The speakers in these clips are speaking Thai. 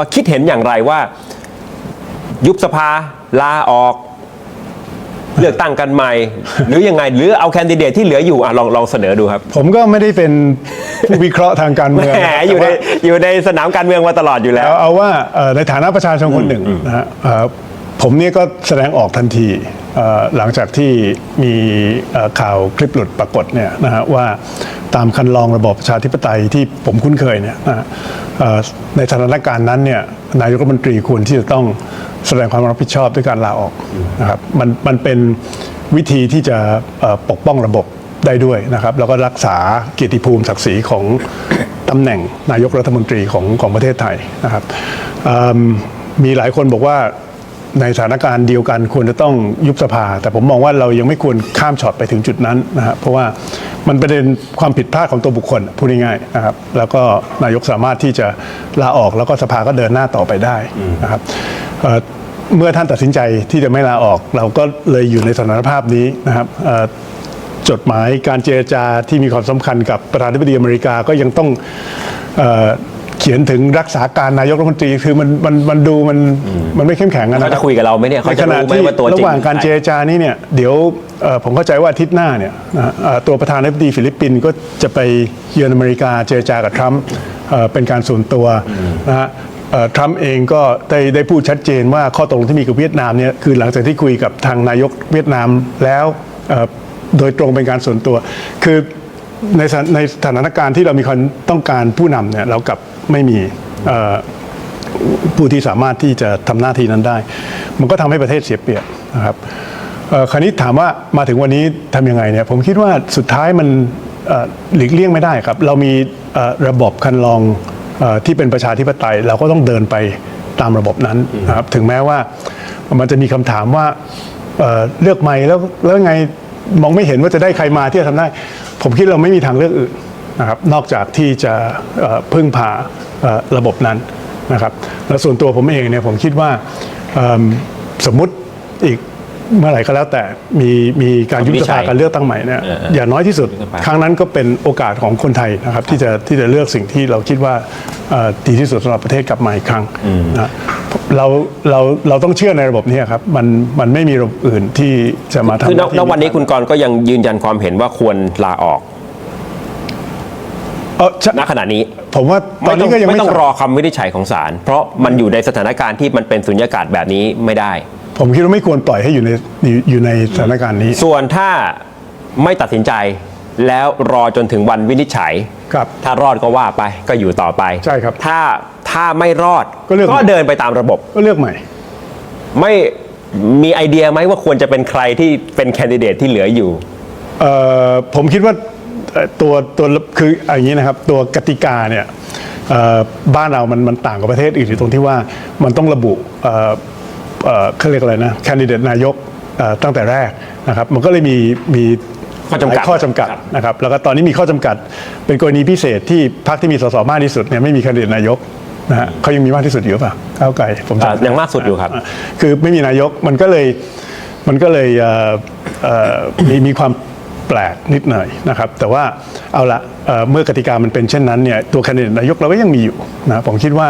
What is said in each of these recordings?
ว่าคิดเห็นอย่างไรว่า ยุบสภาลาออก เลือกตั้งกันใหม่ หรือยังไง หรือเอาแคนดิเดตที่เหลืออยู่อะลองลองเสนอดูครับ ผมก็ไม่ได้เป็นผู้วิเคราะห์ทางการแหเมืองมนะครับอยู่ในแต่ว่าอยู่ในสนามการเมืองมาตลอดอยู่แล้ว เอาเอาว่าเอ่อในฐานะประชาชนคนหนึ่งนะฮะเอ่อผมเนี่ยก็แสดงออกทันทีเอ่อหลังจากที่มีเอ่อข่าวคลิปหลุดปรากฏเนี่ยนะฮะว่าตามคันลองระบอบประชาธิปไตยที่ผมคุ้นเคยเนี่ยนะฮะเอ่อ ในสถานการณ์นั้นเนี่ยนายกรัฐมนตรีควรที่จะต้องแสดงความรับผิดชอบด้วยการลาออกนะครับมันมันเป็นวิธีที่จะปกป้องระบบได้ด้วยนะครับ แล้วก็รักษาเกียรติภูมิศักดิ์ศรีของตำแหน่งนายกรัฐมนตรีของของประเทศไทยนะครับมมีหลายคนบอกว่าในสถานการณ์เดียวกันควรจะต้องยุบสภา แต่ผมมองว่าเรายังไม่ควรข้ามช็อตไปถึงจุดนั้นนะครับเพราะว่า มันเป็นความผิดพลาดของตัวบุคคลพูดง่ายๆนะครับ แล้วก็นายกสามารถที่จะลาออกแล้วก็สภาก็เดินหน้าต่อไปได้นะครับเมื่อท่านตัดสินใจที่จะไม่ลาออก เราก็เลยอยู่ในสถานภาพนี้นะครับจดหมายการเจรจาที่มีความสำคัญกับประธานาธิบดีอเมริกาก็ยังต้อง เอ่อเขียนถึงรักษาการนายกรัฐมนตรีคือมันมันมันดูมันมันไม่เข้มแข็งอะนะเขาจะคุยกับเราไหมเนี่ยเขาจะรู้ไหมว่าตัวจริงระหว่างการเจรจานี้เนี่ยเดี๋ยวเอ่อผมเข้าใจว่าอาทิตย์หน้าเนี่ยนะฮะเอ่อตัวประธานาธิบดีฟิลิปปินส์ก็จะไปเยือนอเมริกาเจรจากับทรัมป์เอ่อเป็นการส่วนตัวนะฮะเอ่อทรัมป์เองก็ได้ได้พูดชัดเจนว่าข้อตกลงที่มีกับเวียดนามเนี่ยคือหลังจากที่คุยกับทางนายกเวียดนามแล้วเอ่อโดยตรงเป็นการส่วนตัว คือ ในสถานในสถานการณ์ที่เรามีคนต้องการผู้นำเนี่ยเรากลับไม่มีผู้ที่สามารถที่จะทำหน้าที่นั้นได้ มันก็ทำให้ประเทศเสียเปรียบนะครับคราวนี้ถามว่ามาถึงวันนี้ทำยังไงเนี่ยผมคิดว่าสุดท้ายมันหลีกเลี่ยงไม่ได้ครับ เรามีระบบคันลองอที่เป็นประชาธิปไตย เราก็ต้องเดินไปตามระบบนั้นนะครับถึงแม้ว่ามันจะมีคำถามว่าเอ่อเลือกใหม่แล้วแล้วไงมองไม่เห็นว่าจะได้ใครมาที่จะทำได้ ผมคิดเราไม่มีทางเลือกอื่นนะครับนอกจากที่จะพึ่งพาระบบนั้นนะครับและส่วนตัวผมเองเนี่ยผมคิดว่าสมมุติอีก เมื่อไหร่ก็แล้วแต่มีมีการยุบสภาการเลือกตั้งใหม่เนี่ยเออเอออย่างน้อยที่สุดยุบสภาครั้งนั้นก็เป็นโอกาสของคนไทยนะครับที่จะที่จะเลือกสิ่งที่เราคิดว่าเอ่อดีที่สุดสำหรับประเทศกลับมาอีกครั้งนะเราเราเราต้องเชื่อในระบบนี้ครับมันมันไม่มีระบบอื่นที่จะมาทำคือณหาที่ณวันนี้คุณกรณ์ก็ยังยืนยันความเห็นว่าควรลาออก เออใช่ ณขณะนี้ผมว่าตอไม่นต้อนี้งก็ยังไม่ไม่ต้องสั่รอคำวินิจฉัยของศาลเพราะมันอยู่ในสถานการณ์ที่มันเป็นสุญญากาศแบบนี้ไม่ได้ ผมคิดว่าไม่ควรปล่อยให้อยู่ในอยู่อยู่ในสถานการณ์นี้ส่วนถ้าไม่ตัดสินใจแล้วรอจนถึงวันวินิจฉัย ครับ ถ้ารอดก็ว่าไปก็อยู่ต่อไปใช่ครับถ้าถ้าไม่รอดก็เลือก เดินไปตามระบบ ก็เลือกใหม่ ไม่มีไอเดียไหมว่าควรจะเป็นใครที่เป็นแคนดิเดตที่เหลืออยู่ เอ่อผมคิดว่าเอ่อ ตัวตัวคืออย่างนี้นะครับตัวกติกาเนี่ยเอ่อบ้านเรามันมันต่างกับประเทศอื่นอยู่ตรงที่ว่ามันต้องระบุเอ่อเอ่อเขาเรียกอะไรนะแคนดิเดตนายกเอ่อตั้งแต่แรกนะครับ มันก็เลยมีมีข้อจำกัดหลายข้อจำกัดครับนะครับแล้วก็ตอนนี้มีข้อจำกัด เป็นกรณีพิเศษที่พรรคที่มีสสมากที่สุดเนี่ยไม่มีแคนดิเดตนายกนะฮะเขายังมีมากที่สุดอยู่หรือเปล่าก้าวไกลผมอ่าจำยังมากสุดอยู่ครับาคือไม่มีนายกมันก็เลยมันก็เลยเอ่อเอ่อมีมีความ แปลกนิดหน่อยนะครับ แต่ว่าเอาละเอ่อเมื่อกติกามันเป็นเช่นนั้นเนี่ยตัวแคนดิเดตนายกเราก็ยังมีอยู่นะผมคิดว่า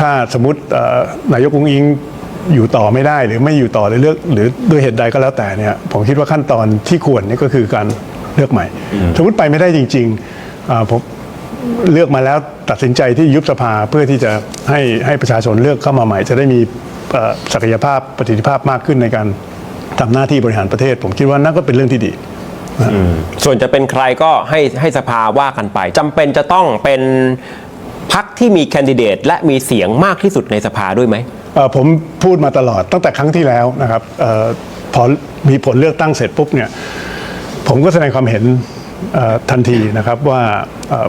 ถ้าสมมติเอ่อนายกอุ้งอิงอยู่ต่อไม่ได้หรือไม่อยู่ต่อหรือเลือกหรือด้วยเหตุใดก็แล้วแต่เนี่ยผมคิดว่าขั้นตอนที่ควรเนี่ยก็คือการเลือกใหม่ สมมติไปไม่ได้จริงๆอ่าผมเลือกมาแล้วตัดสินใจที่ยุบสภาเพื่อที่จะให้ให้ประชาชนเลือกเข้ามาใหม่ จะได้มีเอ่อศักยภาพประสิทธิภาพมากขึ้นในการทำหน้าที่บริหารประเทศ ผมคิดว่านั่นก็เป็นเรื่องที่ดี ส่วนจะเป็นใครก็ให้ให้สภาว่ากันไปจำเป็นจะต้องเป็นพักที่มีแคนดิเดตและมีเสียงมากที่สุดในสภาด้วยไหมเอ่อผมพูดมาตลอดตั้งแต่ครั้งที่แล้วนะครับเออพอมีผลเลือกตั้งเสร็จปุ๊บเนี่ยผมก็แสดงความเห็นเอ่อทันทีนะครับว่าเอ่อ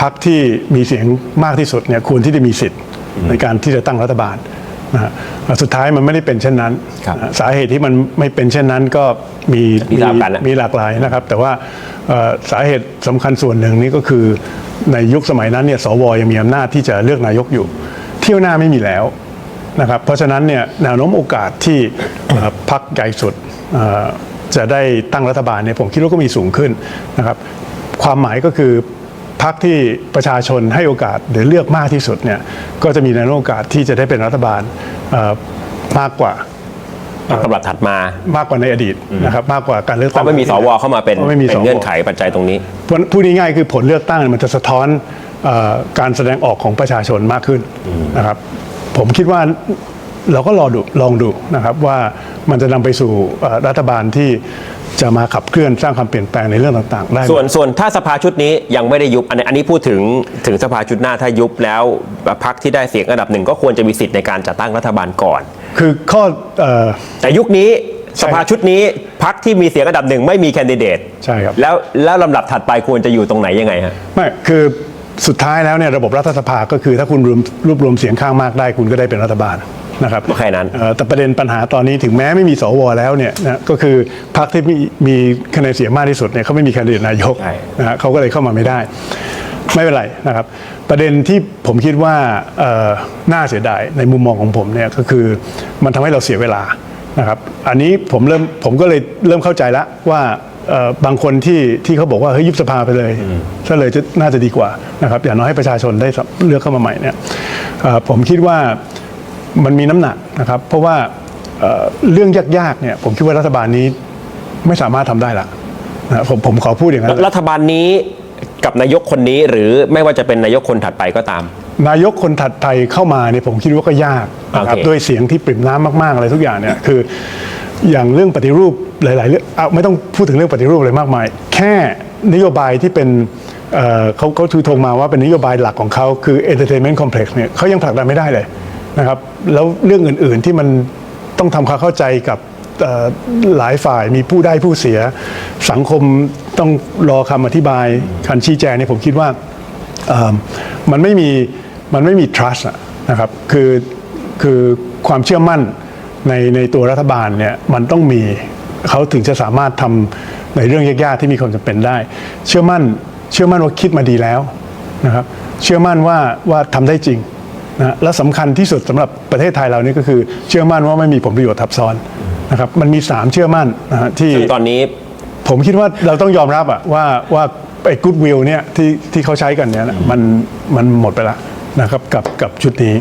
พรรคที่มีเสียงมากที่สุดเนี่ยควรที่จะมีสิทธิ์ในการที่จะตั้งรัฐบาล นะฮะเอ่อสุดท้ายมันไม่ได้เป็นเช่นนั้น ครับนะฮะสาเหตุที่มันไม่เป็นเช่นนั้นก็มีที่ทราบกันนะ มีหลากหลายนะครับ แต่ว่าเอ่อสาเหตุสำคัญส่วนหนึ่งนี่ก็คือในยุคสมัยนั้นเนี่ยสวยังมีอำนาจที่จะเลือกนายกอยู่ เที่ยวหน้าไม่มีแล้วนะครับเพราะฉะนั้นเนี่ยแนวโน้มโอกาสที่ เอ่อพรรคใหญ่สุดเอ่อจะได้ตั้งรัฐบาลเนี่ยผมคิดว่าก็มีสูงขึ้นนะครับ ความหมายก็คือ พักที่ประชาชนให้โอกาสหรือเลือกมากที่สุดเนี่ยก็จะมีแนวโน้มโอกาสที่จะได้เป็นรัฐบาลเอ่อมากกว่าสำหรับถัดมามากกว่าในอดีตนะครับมากกว่าการเลือกเพตั้งราะไม่มีสวเข้ามาเป็นพระไม่มีเป็สนวเงื่อนไขปัจจัยตรงนี้เพราะพูดง่ายๆคือผลเลือกตั้งเนี่ยมันจะสะท้อนเออการแสดงออกของประชาชนมากขึ้นนะครับผมคิดว่า เราก็รอดูลองดูนะครับว่ามันจะนำไปสู่เอ่อรัฐบาลที่จะมาขับเคลื่อนสร้างความเปลี่ยนแปลงในเรื่องต่างๆ ได้ไหมส่วนส่วนถ้าสภาชุดนี้ยังไม่ได้ยุบอันนี้อันนี้พูดถึงถึงสภาชุดหน้าถ้ายุบแล้วพรรคที่ได้เสียงอันดับหนึ่งก็ควรจะมีสิทธิ์ในการจัดตั้งรัฐบาลก่อน คือข้อเอ่อแต่ยุคนี้ใช่สภาชุดนี้พรรคที่มีเสียงอันดับหนึ่งไม่มีแคนดิเดตใช่ครับแล้วแล้วลำดับถัดไปควรจะอยู่ตรงไหนยังไงฮะไม่คือสุดท้ายแล้วเนี่ยระบบรัฐสภาก็คือถ้าคุณรวมรวบรวมเสียงข้างมากได้คุณก็ได้เป็นรัฐบาล นะครับแค่นั้นเอ่อแต่ประเด็นปัญหาตอนนี้ถึงแม้ไม่มีสวแล้วเนี่ยนะก็คือพรรคที่มีมีคะแนนเสียงมากที่สุดเนี่ยเขาไม่มีแคนดิเดตนายกใช่นะฮะเขาก็เลยเข้ามาไม่ได้ ไม่เป็นไรนะครับ ประเด็นที่ผมคิดว่าเอ่อน่าเสียดายในมุมมองของผมเนี่ยก็คือมันทำให้เราเสียเวลานะครับอันนี้ผมเริ่มผมก็เลยเริ่มเข้าใจแล้วว่าเอ่อบางคนที่ที่เขาบอกว่าเฮ้ยยุบสภาไปเลยถ้าเลยจะน่าจะดีกว่านะครับอย่างน้อยให้ประชาชนได้เลือกเข้ามาใหม่เนี่ยเอ่อผมคิดว่า มันมีน้ำหนักนะครับ เพราะว่าเอ่อเรื่องยากๆเนี่ยผมคิดว่ารัฐบาลนี้ไม่สามารถทำได้ละนะผมผมขอพูดอย่างนั้นรัฐบาลนี้กับนายกคนนี้หรือไม่ว่าจะเป็นนายกคนถัดไปก็ตาม นายกคนถัดไปเข้ามาเนี่ยผมคิดว่าก็ยากนะครับโอเคด้วยเสียงที่ปริ่มน้ำมากๆอะไรทุกอย่างเนี่ยคือ อย่างเรื่องปฏิรูปหลายๆเรื่องเอาไม่ต้องพูดถึงเรื่องปฏิรูปอะไรมากมาย แค่นโยบายที่เป็นเอ่อเขาเขาถือธงมาว่าเป็นนโยบายหลักของเขาคือ entertainment complex เนี่ยเขายังผลักดันไม่ได้เลย นะครับแล้วเรื่องอื่นๆที่มันต้องทำความเข้าใจกับหลายฝ่ายมีผู้ได้ผู้เสีย สังคมต้องรอคำอธิบายคันชี้แจงเนี่ยผมคิดว่ามันไม่มีมันไม่มี trust นะครับคือคือความเชื่อมั่นในในตัวรัฐบาลเนี่ยมันต้องมีเขาถึงจะสามารถทำในเรื่องยากๆที่มีความจำเป็นได้ เชื่อมั่นเชื่อมั่นว่าคิดมาดีแล้วนะครับเชื่อมั่นว่าว่าทำได้จริง นะและสำคัญที่สุดสำหรับประเทศไทยเรานี่ก็คือเชื่อมั่นว่าไม่มีผลประโยชน์ทับซ้อนนะครับมันมี 3 เชื่อมั่นนะฮะที่ซึ่งตอนนี้ ผมคิดว่าเราต้องยอมรับอะว่าว่าไอ้กู๊ดวิลเนี่ยที่ที่เขาใช้กันเนี่ยนะมันมันหมดไปแล้วนะครับกับกับชุดนี้